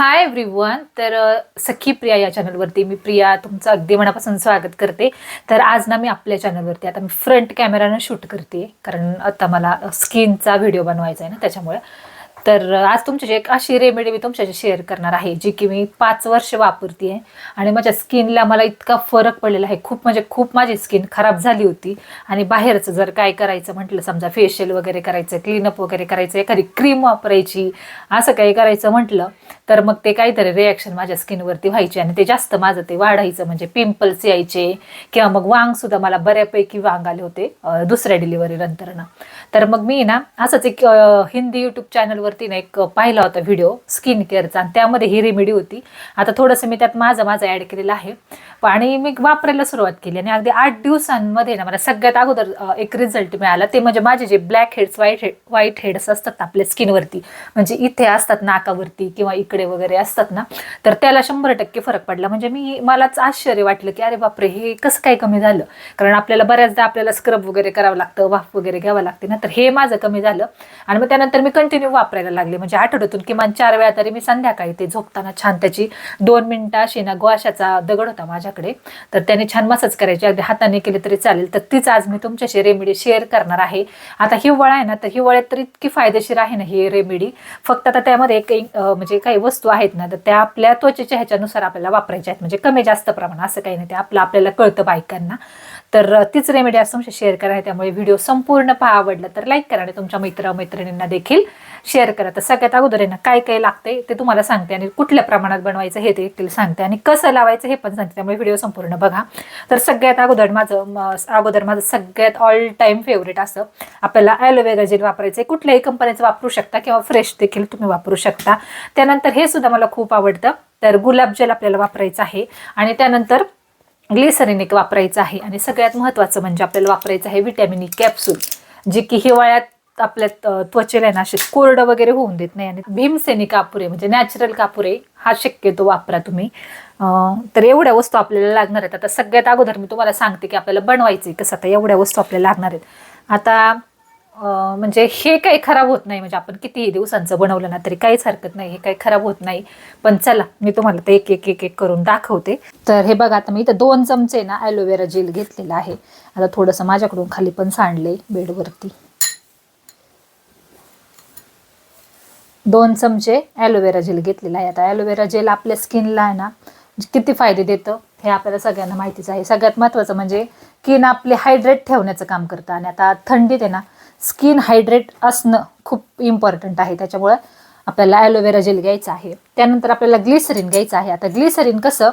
Hi everyone तर सखी प्रिया या चॅनलवरती मी प्रिया तुमचं अगदी मनापासून स्वागत करते. तर आज ना मी आपल्या चॅनलवरती आता मी फ्रंट कॅमेरानं शूट करते कारण आता मला स्किनचा व्हिडिओ बनवायचा आहे ना त्याच्यामुळे. तर आज तुमच्याशी एक अशी रेमेडी मी तुमच्याशी शेअर करणार आहे जी की मी पाच वर्ष वापरते आणि माझ्या स्किनला मला इतका फरक पडलेला आहे. खूप म्हणजे खूप माझी स्किन खराब झाली होती. आणि बाहेरचं जर काय करायचं म्हटलं समजा फेशियल वगैरे करायचं क्लीनअप वगैरे करायचं एखादी क्रीम वापरायची असं काही करायचं म्हटलं तर मग ते काहीतरी रिॲक्शन माझ्या स्किनवरती व्हायचे आणि ते जास्त माझं ते वाढायचं. म्हणजे पिंपल्स यायचे किंवा मग वांग सुद्धा मला बऱ्यापैकी वांग आले होते दुसऱ्या डिलिव्हरी नंतरनं. तर मग मी ना असंच एक हिंदी यूट्यूब चॅनलवर चॅनलवरती ना एक पाहिला होता व्हिडिओ स्किन केअरचा आणि त्यामध्ये ही रेमेडी होती. आता थोडंसं मी त्यात माझं माझं ॲड केलेलं आहे. आणि मी वापरायला सुरुवात केली आणि अगदी आठ दिवसांमध्ये ना मला सगळ्यात अगोदर एक रिझल्ट मिळाला. ते म्हणजे माझे जे black heads white head white heads असतात ना आपल्या स्किनवरती म्हणजे इथे असतात नाकावरती किंवा इकडे वगैरे असतात ना तर त्याला शंभर टक्के फरक पडला. म्हणजे मी मलाच आश्चर्य वाटलं की अरे बापरे हे कसं काय कमी झालं? कारण आपल्याला बऱ्याचदा आपल्याला स्क्रब वगैरे करावं लागतं वाफ वगैरे घ्यावं लागते ना तर हे माझं कमी झालं. आणि मग त्यानंतर मी कंटिन्यू वापरायला लागले. म्हणजे आठवड्यातून किमान चार वेळा तरी मी संध्याकाळी ते झोपताना छान त्याची दोन मिनिटं अशी ना गोशाचा दगड होता माझ्याकडे. तर त्याने छान मसाज करायची. अगदी हाताने केले तरी चालेल. तर तीच आज मी तुमच्याशी रेमेडी शेअर करणार आहे. आता हिवाळा आहे ना तर हिवाळ्यात तर इतकी फायदेशीर आहे ना ही रेमेडी फक्त आता त्यामध्ये काही म्हणजे काही वस्तू आहेत ना तर त्या आपल्या त्वचेच्या ह्याच्यानुसार आपल्याला वापरायच्या आहेत. म्हणजे कमी जास्त प्रमाण असं काही नाही. ते आपलं आपल्याला कळतं बायकांना. तर तीच रेमेडी आज तुमच्या शेअर करा आहे त्यामुळे व्हिडिओ संपूर्ण पहा आवडला तर लाईक करा आणि तुमच्या मित्र मैत्रिणींना देखील शेअर करा. तर सगळ्यात अगोदर यांना काय काय लागते ते तुम्हाला सांगते आणि कुठल्या प्रमाणात बनवायचं हे देखील सांगते आणि कसं लावायचं हे पण सांगते त्यामुळे व्हिडिओ संपूर्ण बघा. तर सगळ्यात अगोदर माझं म- अगोदर माझं सगळ्यात ऑल टाईम फेवरेट असं आपल्याला ॲलोवेरा जेल वापरायचं आहे कुठल्याही कंपनीचं वापरू शकता किंवा फ्रेश देखील तुम्ही वापरू शकता. त्यानंतर हे सुद्धा मला खूप आवडतं. तर गुलाब जेल आपल्याला वापरायचं आहे आणि त्यानंतर ग्लिसरीन एक वापरायचं आहे. आणि सगळ्यात महत्त्वाचं म्हणजे आपल्याला वापरायचं आहे विटॅमिन ई कॅप्सूल जे की हिवाळ्यात आपल्या त- त्वचेला आहे ना असे कोरडं वगैरे होऊन देत नाही. आणि भीमसेनी कापुरे म्हणजे नॅचरल कापुरे हा शक्यतो वापरा तुम्ही. तर एवढ्या वस्तू आपल्याला लागणार आहेत. आता सगळ्यात अगोदर मी तुम्हाला सांगते की आपल्याला बनवायचं कसं आता एवढ्या वस्तू आपल्याला लागणार आहेत. आता म्हणजे हे काही खराब होत नाही. म्हणजे आपण कितीही दिवसांचं बनवलं ना तरी काहीच हरकत नाही. हे काही खराब होत नाही. पण चला मी तुम्हाला ते एक एक एक एक करून दाखवते. तर हे बघा आता मी इथं दोन चमचे ना ॲलोवेरा जेल घेतलेलं आहे. आता थोडंसं माझ्याकडून खाली पण सांडले बेडवरती. दोन चमचे ॲलोवेरा जेल घेतलेला आहे. आता ॲलोवेरा जेल आपल्या स्किनला आहे ना म्हणजे किती फायदे देतं हे आपल्याला सगळ्यांना माहितीच आहे. सगळ्यात महत्त्वाचं म्हणजे स्किन आपले हायड्रेट ठेवण्याचं काम करतं. आणि आता थंडीत आहे ना स्किन हायड्रेट असणं खूप इम्पॉर्टंट आहे. त्याच्यामुळं आपल्याला ॲलोवेरा जेल घ्यायचं आहे. त्यानंतर आपल्याला ग्लिसरीन घ्यायचं आहे. आता ग्लिसरीन कसं?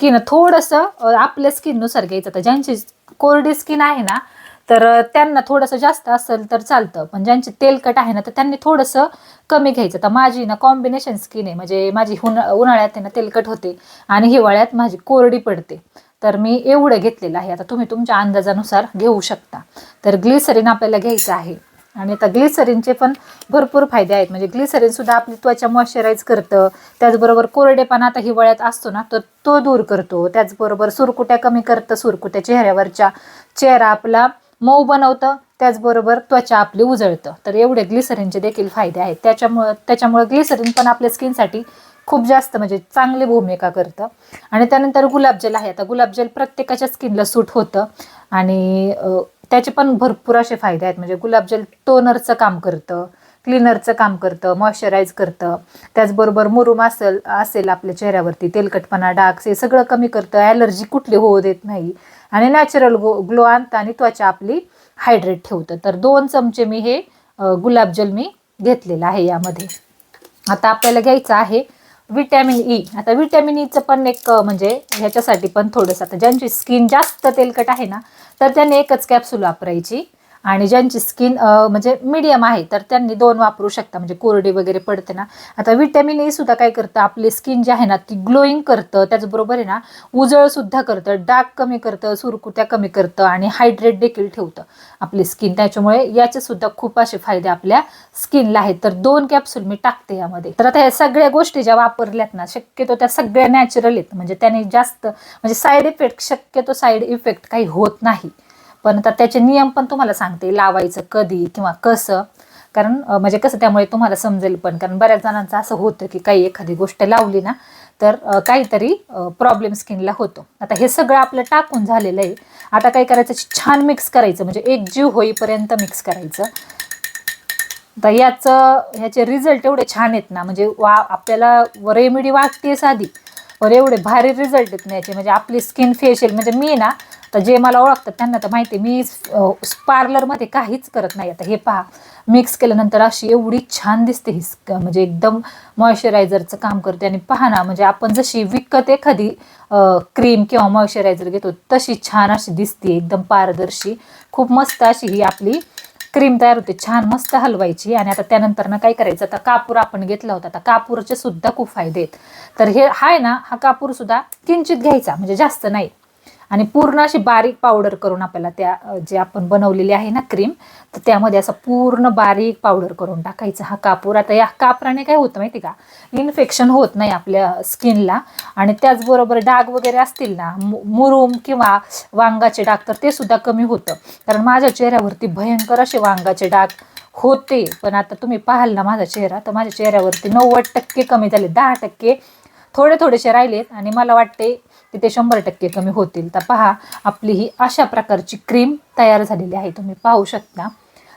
की ना थोडंसं आपल्या स्किननुसार घ्यायचं तर ज्यांची कोरडी स्किन आहे ना तर त्यांना थोडंसं जास्त असेल तर चालतं. पण ज्यांचे तेलकट आहे ना तर त्यांनी थोडंसं कमी घ्यायचं. तर माझी ना कॉम्बिनेशन स्किन आहे. म्हणजे माझी उन्हा उन्हाळ्यात आहे ना तेलकट होते. आणि हिवाळ्यात माझी कोरडी पडते. तर मी एवढं घेतलेलं आहे. आता तुम्ही तुमच्या अंदाजानुसार घेऊ शकता. तर ग्लिसरीन आपल्याला घ्यायचं आहे. आणि आता ग्लिसरीनचे पण भरपूर फायदे आहेत. म्हणजे ग्लिसरीनसुद्धा आपली त्वचा मॉइश्चराईज करतं. त्याचबरोबर कोरडेपणा आता हिवाळ्यात असतो ना तर तो दूर करतो. त्याचबरोबर सुरकुट्या कमी करतं. सुरकुट्या चेहऱ्यावरच्या चेहरा आपला मऊ बनवतं. त्याचबरोबर त्वचा आपली उजळतं. तर एवढे ग्लिसरीनचे देखील फायदे आहेत. त्याच्यामुळं त्याच्यामुळं ग्लिसरीन पण आपल्या स्किनसाठी खूप जास्त म्हणजे चांगली भूमिका करतं. आणि त्यानंतर गुलाबजल आहे. आता गुलाबजल प्रत्येकाच्या स्किनला सूट होतं. आणि त्याचे पण भरपूर असे फायदे आहेत. म्हणजे गुलाबजल टोनरचं काम करतं क्लिनरचं काम करतं मॉइश्चराईज करतं. त्याचबरोबर मुरुम असेल असेल आपल्या चेहऱ्यावरती तेलकटपणा डाग हे सगळं कमी करतं. ॲलर्जी कुठली होऊ देत नाही. आणि नॅचरल गो ग्लो आणतं आणि त्वचा आपली हायड्रेट ठेवतं. तर दोन चमचे मी हे गुलाबजल मी घेतलेलं आहे यामध्ये. आता आपल्याला घ्यायचं आहे विटॅमिन ई e. आता विटॅमिन ईचं e पण एक म्हणजे ह्याच्यासाठी पण थोडंसं आता ज्यांची स्किन जास्त तेलकट आहे ना तर त्यांनी एकच कॅप्सूल वापरायची. आणि ज्यांची स्किन म्हणजे मीडियम आहे तर त्यांनी दोन वापरू शकता. म्हणजे कोरडी वगैरे पडते ना. आता विटॅमिन ई e सुद्धा काय करतं? आपली स्किन जी आहे ना ती ग्लोईंग करतं. त्याचबरोबर आहे ना उजळ सुद्धा करतं. डाग कमी करतं सुरकुत्या कमी करतं आणि हायड्रेट देखील ठेवतं आपली स्किन त्याच्यामुळे याचे सुद्धा खूप असे फायदे आपल्या स्किनला आहेत. तर दोन कॅप्सूल मी टाकते यामध्ये. तर आता ह्या सगळ्या गोष्टी ज्या वापरल्यात ना शक्यतो त्या सगळ्या नॅचरल आहेत. म्हणजे त्याने जास्त म्हणजे साईड इफेक्ट शक्यतो साईड इफेक्ट काही होत नाही. पण तर त्याचे नियम पण तुम्हाला सांगते लावायचं कधी किंवा कसं. कारण म्हणजे कसं त्यामुळे तुम्हाला समजेल पण. कारण बऱ्याच जणांचं असं होतं की काही एखादी गोष्ट लावली ना तर काहीतरी प्रॉब्लेम स्किनला होतो. आता हे सगळं आपलं टाकून झालेलं आहे. आता काय करायचं? छान मिक्स करायचं. म्हणजे एक जीव होईपर्यंत मिक्स करायचं. तर याचं ह्याचे रिझल्ट एवढे छान आहेत ना. म्हणजे वा आपल्याला रेमेडी वाटते साधी. पण एवढे भारी रिझल्ट आहेत ना याचे. म्हणजे आपली स्किन फेशियल म्हणजे मी ना तर जे मला ओळखतात त्यांना तर माहिती आहे, मी पार्लरमध्ये काहीच करत नाही. आता हे पहा मिक्स केल्यानंतर अशी एवढी छान दिसते ही म्हणजे एकदम मॉइश्चरायझरचं काम करते. आणि पहा ना म्हणजे आपण जशी विकत एखादी क्रीम किंवा मॉइश्चरायझर घेतो तशी छान अशी दिसते एकदम पारदर्शी. खूप मस्त अशी ही आपली क्रीम तयार होते छान मस्त हलवायची. आणि आता त्यानंतर ना काय करायचं आता कापूर आपण घेतला होता आता कापूरचे सुद्धा खूप फायदे आहेत. तर हे हाय ना हा कापूर सुद्धा किंचित घ्यायचा म्हणजे जास्त नाही. आणि पूर्ण अशी बारीक पावडर करून आपल्याला त्या जे आपण बनवलेली आहे ना क्रीम तर त्यामध्ये असं पूर्ण बारीक पावडर करून टाकायचं हा कापूर. आता या कापराने काय होतं माहिती का? इन्फेक्शन होत नाही आपल्या स्किनला आणि त्याचबरोबर डाग वगैरे असतील ना मु- मुरूम किंवा वांगाचे डाग तर ते सुद्धा कमी होतं. कारण माझ्या चेहऱ्यावरती भयंकर असे वांगाचे डाग होते. पण आता तुम्ही पाहाल ना माझा चेहरा तर माझ्या चेहऱ्यावरती नव्वद टक्के कमी झाले दहा टक्के थोडे थोडेसे राहिलेत आणि मला वाटते तिथे ते शंभर टक्के कमी होतील. तर पहा आपली ही अशा प्रकारची क्रीम तयार झालेली आहे. तुम्ही पाहू शकता.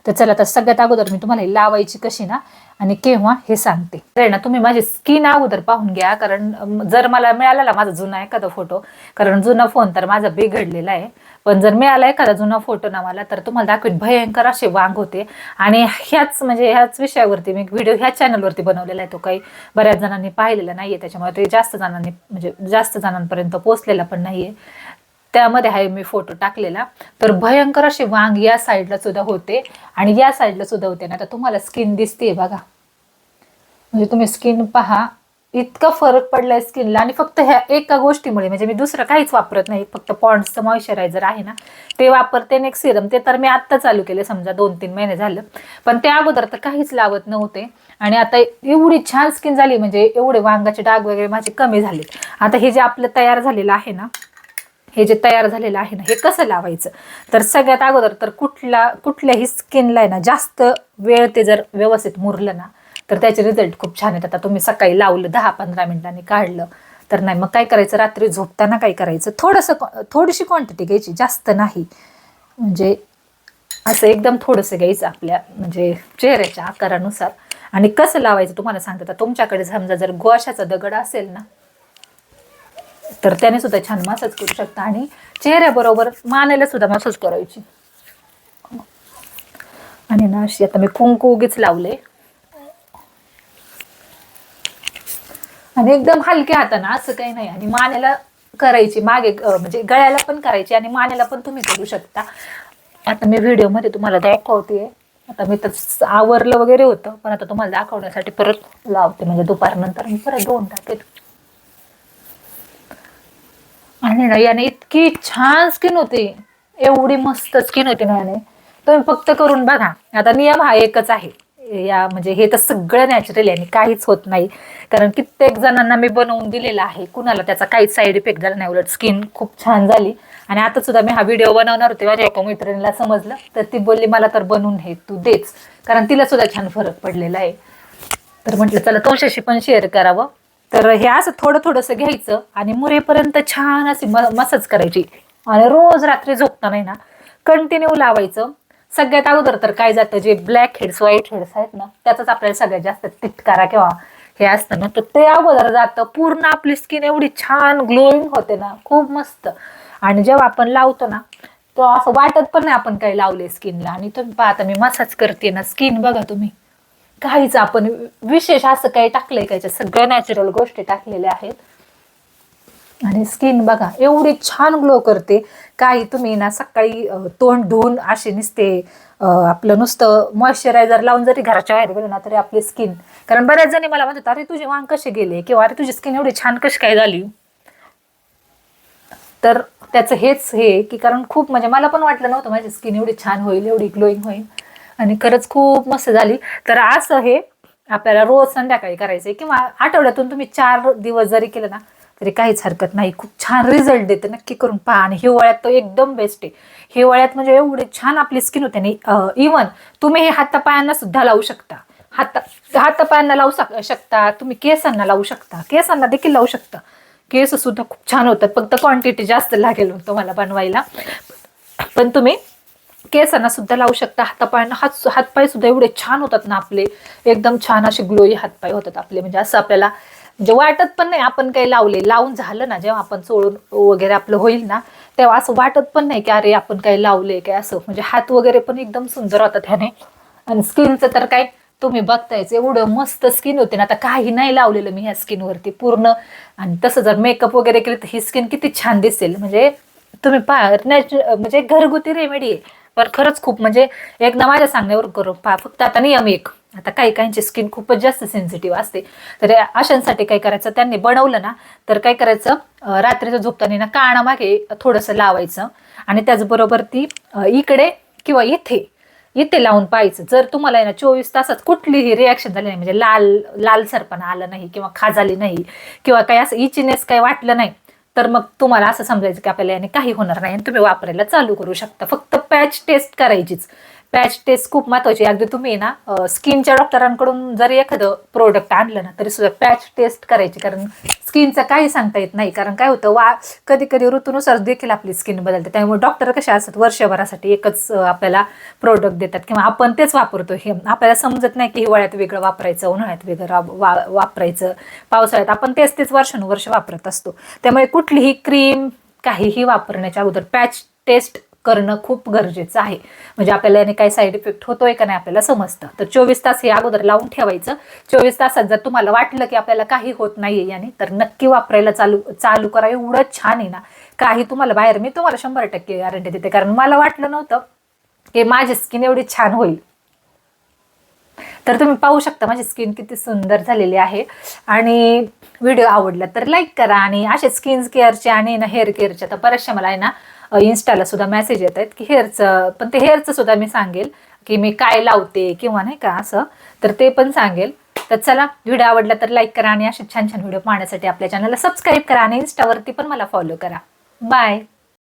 तर चला तर सगळ्यात अगोदर मी तुम्हाला लावायची कशी ना आणि केव्हा हे सांगते. तर ना तुम्ही माझी स्किन अगोदर पाहून घ्या कारण जर मला मिळाला माझा जुना एखादा फोटो कारण जुना फोन तर माझा बिघडलेला आहे. पण जर मिळाला एखादा जुना फोटो ना मला तर तुम्हाला दाखवीत भयंकर असे वांग होते. आणि ह्याच म्हणजे ह्याच विषयावरती मी व्हिडिओ ह्या चॅनलवरती बनवलेला आहे तो काही बऱ्याच जणांनी पाहिलेला नाहीये त्याच्यामुळे ते जास्त जणांनी म्हणजे जास्त जणांपर्यंत पोहोचलेला पण नाहीये. त्यामध्ये आहे मी फोटो टाकलेला. तर भयंकर असे वांग या साईडला सुद्धा होते आणि या साईडला सुद्धा होते. ना आता तुम्हाला स्किन दिसते बघा. म्हणजे तुम्ही स्किन पहा इतका फरक पडलाय स्किनला आणि फक्त ह्या एका गोष्टीमुळे म्हणजे मी दुसरं काहीच वापरत नाही फक्त पॉन्ड्सचं मॉइश्चरायझर आहे ना ते वापरते नेक्स्ट सिरम ते तर मी आत्ता चालू केले समजा दोन तीन महिने झालं. पण त्या अगोदर तर काहीच लावत नव्हते आणि आता एवढी छान स्किन झाली म्हणजे एवढे वांगाचे डाग वगैरे माझे कमी झाले आता हे जे आपलं तयार झालेलं आहे ना हे जे तयार झालेलं आहे ना हे कसं लावायचं? तर सगळ्यात अगोदर तर कुठला कुठल्याही स्किनला आहे ना जास्त वेळ ते जर व्यवस्थित मुरलं ना तर त्याचे रिझल्ट खूप छान येतात. आता तुम्ही सकाळी लावलं दहा पंधरा मिनिटांनी काढलं तर नाही मग काय करायचं? रात्री झोपताना काय करायचं? थोडंसं थोडीशी क्वांटिटी घ्यायची जास्त नाही. म्हणजे असं एकदम थोडंसं घ्यायचं आपल्या म्हणजे चेहऱ्याच्या आकारानुसार. आणि कसं लावायचं तुम्हाला सांगतात तुमच्याकडे समजा जर गोशाचा दगड असेल ना तर त्याने सुद्धा छान मसाज करू शकता आणि चेहऱ्याबरोबर मानेला सुद्धा मसाज करायची. आणि ना अशी आता मी कुंकू उगीच लावले. आणि एकदम हलक्या हाताना असं काही नाही. आणि मानेला करायची मागे म्हणजे गळ्याला पण करायची आणि मानेला पण तुम्ही करू शकता. आता मी व्हिडिओमध्ये तुम्हाला दाखवते. आता मी तर आवरलं वगैरे होतं पण आता तुम्हाला दाखवण्यासाठी परत लावते. म्हणजे दुपारनंतर मी परत दोन टाकेत. आणि ना याने इतकी छान स्किन होती. एवढी मस्त स्किन होती ना याने. तुम्ही फक्त करून बघा. आता नियम हा एकच आहे. या म्हणजे हे तर सगळं नॅचरल आहे आणि काहीच होत नाही. कारण कित्येक जणांना मी बनवून दिलेला आहे. कुणाला त्याचा काहीच साईड इफेक्ट झाला नाही. उलट स्किन खूप छान झाली. आणि आता सुद्धा मी हा व्हिडिओ बनवणार होते. माझ्या एका मैत्रिणीला समजलं. तर ती बोलली मला तर बनवून हे तू देच. कारण तिला सुद्धा छान फरक पडलेला आहे. तर म्हटलं चला तुमच्याशी पण शेअर करावं. तर हे असं थोडं थोडंसं घ्यायचं आणि मुरेपर्यंत छान अशी म मसाज करायची. आणि रोज रात्री झोपताना ना कंटिन्यू लावायचं. सगळ्यात अगोदर तर काय जातं जे ब्लॅक हेड्स व्हाईट हेड्स आहेत ना त्याचाच आपल्याला सगळ्यात जास्त तिटकारा किंवा हे असतं ना तर ते अगोदर जातं. पूर्ण आपली स्किन एवढी छान ग्लोईंग होते ना खूप मस्त. आणि जेव्हा आपण लावतो ना तो असं वाटत पण नाही आपण काही लावले स्किनला आणि तुम्ही पाहता मी मसाज करते ना स्किन बघा तुम्ही. काहीच आपण विशेष असं काही टाकलंय का सगळ्या नॅचरल गोष्टी टाकलेल्या आहेत? आणि स्किन बघा एवढी छान ग्लो करते. काही तुम्ही ना सकाळी तोंड धुवून असे निसते. आपलं नुसतं मॉइश्चरायझर लावून जरी घराच्या बाहेर गेलो ना तरी आपली स्किन कारण बऱ्याच जणी मला म्हणतात अरे तुझे वांग कसे गेले? किंवा अरे तुझी स्किन एवढी छान कशी काय झाली? तर त्याचं हेच हे की कारण खूप म्हणजे मला पण वाटलं नव्हतं माझी स्किन एवढी छान होईल एवढी ग्लोईंग होईल. आणि खरंच खूप मस्त झाली. तर असं हे आपल्याला रोज संध्याकाळी करायचं किंवा आठवड्यातून तुम्ही चार दिवस जरी केलं ना तरी काहीच हरकत नाही. खूप छान रिझल्ट देते. नक्की करून पहा. आणि हिवाळ्यात तो एकदम बेस्ट आहे. हिवाळ्यात म्हणजे एवढे छान आपली स्किन होते आणि इवन तुम्ही हे हातापायांना सुद्धा लावू शकता. हाता हातापायांना लावू शक- शकता. तुम्ही केसांना लावू शकता. केसांना देखील लावू शकता. केस सुद्धा खूप छान होतात. फक्त क्वांटिटी जास्त लागेल तुम्हाला बनवायला. पण तुम्ही केसांना सुद्धा लावू शकता हातापायांना हात हातपाय सुद्धा एवढे छान होतात ना आपले. एकदम छान असे ग्लोई हातपाय होतात आपले. म्हणजे असं आपल्याला म्हणजे वाटत पण नाही आपण काही लावले. लावून झालं ना जेव्हा आपण चोळून वगैरे आपलं होईल ना तेव्हा असं वाटत पण नाही की अरे आपण काही लावले काय असं. म्हणजे हात वगैरे पण एकदम सुंदर होतात ह्याने. आणि स्किनचं तर काय तुम्ही बघतायच एवढं मस्त स्किन होते ना. आता काही नाही लावलेलं मी ह्या स्किनवरती पूर्ण. आणि तसं जर मेकअप वगैरे केलं तर ही स्किन किती छान दिसेल. म्हणजे तुम्ही पा नॅचर म्हणजे घरगुती रेमेडी आहे. पण खरंच खूप म्हणजे एकदा माझ्या सांगण्यावर करू. पहा फक्त आता नियम एक. आता काही काहींची स्किन खूपच जास्त सेन्सिटिव्ह असते. तर अशांसाठी काय करायचं त्यांनी बनवलं ना तर काय करायचं रात्रीचं झोपताना ना कानामागे थोडंसं लावायचं आणि त्याचबरोबर ती इकडे किंवा इथे इथे लावून पाहायचं. जर तुम्हाला आहे ना चोवीस तासात कुठलीही रिॲक्शन झाली नाही म्हणजे लाल लालसरपणा आलं नाही किंवा खाज आली नाही किंवा काही असं इचिनेस काही वाटलं नाही तर मग तुम्हाला असं समजायचं की आपल्याला याने काही होणार नाही आणि तुम्ही वापरायला चालू करू शकता. फक्त पॅच टेस्ट करायचीच. पॅच टेस्ट खूप महत्वाची आहे. अगदी तुम्ही ना स्किनच्या डॉक्टरांकडून जरी एखादं प्रोडक्ट आणलं ना तरी सुद्धा पॅच टेस्ट करायची. कारण स्किनचं काही सांगता येत नाही. कारण काय होतं वा कधी कधी ऋतूनुसार देखील आपली स्किन बदलते. त्यामुळे डॉक्टर कसे असतात वर्षभरासाठी एकच आपल्याला प्रोडक्ट देतात. किंवा आपण तेच वापरतो. हे आपल्याला समजत नाही की हिवाळ्यात वेगळं वापरायचं उन्हाळ्यात वेगळं वा- वापरायचं पावसाळ्यात. आपण तेच तेच वर्षानुवर्ष वापरत असतो. त्यामुळे कुठलीही क्रीम काहीही वापरण्याच्या अगोदर पॅच टेस्ट करणं खूप गरजेचं आहे. म्हणजे आपल्याला याने काही साईड इफेक्ट होतोय का नाही आपल्याला समजतं. तर चोवीस तास हे अगोदर लावून ठेवायचं. चोवीस तासात जर तुम्हाला वाटलं की आपल्याला काही होत नाहीये याने तर नक्की वापरायला चालू चालू करा. एवढं छान आहे ना. काही तुम्हाला बाहेर मी तुम्हाला शंभर टक्के गॅरंटी देते. कारण मला वाटलं नव्हतं की माझी स्किन एवढी छान होईल. तर तुम्ही पाहू शकता माझी स्किन किती सुंदर झालेली आहे. आणि व्हिडिओ आवडला तर लाईक करा. आणि असे स्किन केअरचे आणि ना हेअर केअरचे तर बऱ्याचशा मला आहे ना इन्स्टाला सुद्धा मेसेज येत आहेत की हेअरचं पण ते हेअरचं सुद्धा मी सांगेल की मी काय लावते किंवा नाही का असं. तर ते पण सांगेल. तर चला व्हिडिओ आवडला तर लाईक करा आणि असे छान छान व्हिडिओ पाहण्यासाठी आपल्या चॅनलला सबस्क्राईब करा आणि इन्स्टावरती पण मला फॉलो करा. बाय